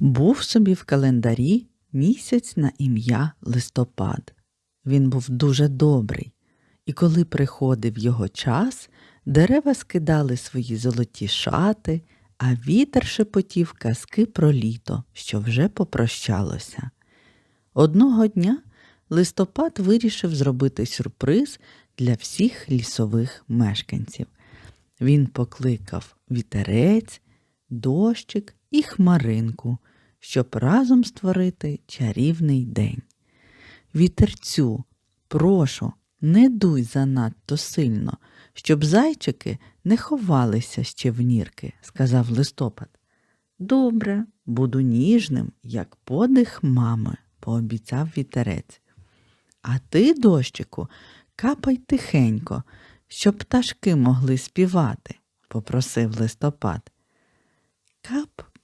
Був собі в календарі місяць на ім'я листопад. Він був дуже добрий, і коли приходив його час, дерева скидали свої золоті шати, а вітер шепотів казки про літо, що вже попрощалося. Одного дня листопад вирішив зробити сюрприз для всіх лісових мешканців. Він покликав вітерець, дощик і хмаринку, щоб разом створити чарівний день. Вітерцю, прошу, не дуй занадто сильно, щоб зайчики не ховалися ще в нірки, сказав листопад. Добре, буду ніжним, як подих мами, пообіцяв вітерець. А ти, дощику, капай тихенько, щоб пташки могли співати, попросив листопад.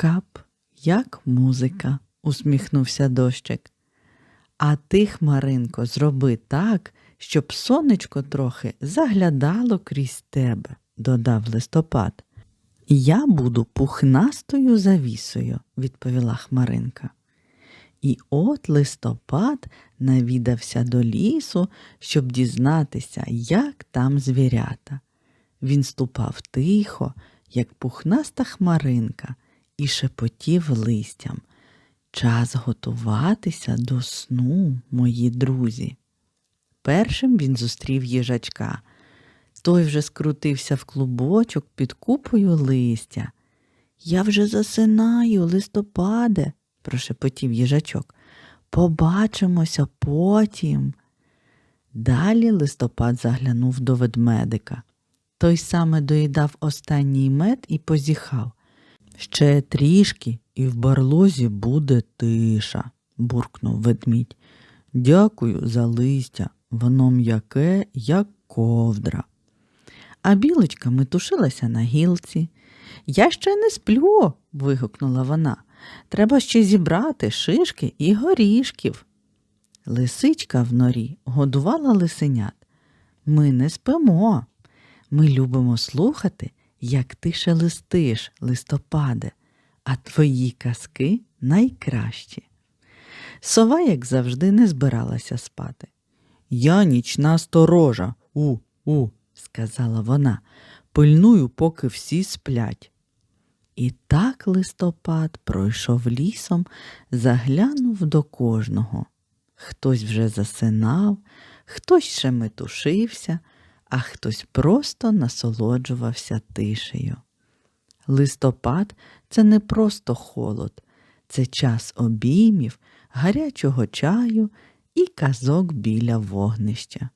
Кап-кап, як музика, усміхнувся дощик. А ти, Хмаринко, зроби так, щоб сонечко трохи заглядало крізь тебе, додав листопад. Я буду пухнастою завісою, відповіла Хмаринка. І от листопад навідався до лісу, щоб дізнатися, як там звірята. Він ступав тихо, як пухнаста хмаринка, і шепотів листям. Час готуватися до сну, мої друзі. Першим він зустрів їжачка. Той вже скрутився в клубочок під купою листя. Я вже засинаю, листопаде, прошепотів їжачок. Побачимося потім. Далі листопад заглянув до ведмедика. Той саме доїдав останній мед і позіхав. Ще трішки, і в барлозі буде тиша, буркнув ведмідь. Дякую за листя, воно м'яке, як ковдра. А білочка метушилася на гілці. Я ще не сплю. вигукнула вона. Треба ще зібрати шишки і горішків. Лисичка в норі годувала лисенят. Ми не спимо. Ми любимо слухати, як ти шелестиш, листопаде, а твої казки найкращі. Сова, як завжди, не збиралася спати. Я нічна сторожа, у, у, сказала вона, пильную, поки всі сплять. І так листопад пройшов лісом, заглянув до кожного. Хтось вже засинав, хтось ще метушився, а хтось просто насолоджувався тишею. Листопад це не просто холод, це час обіймів, гарячого чаю і казок біля вогнища.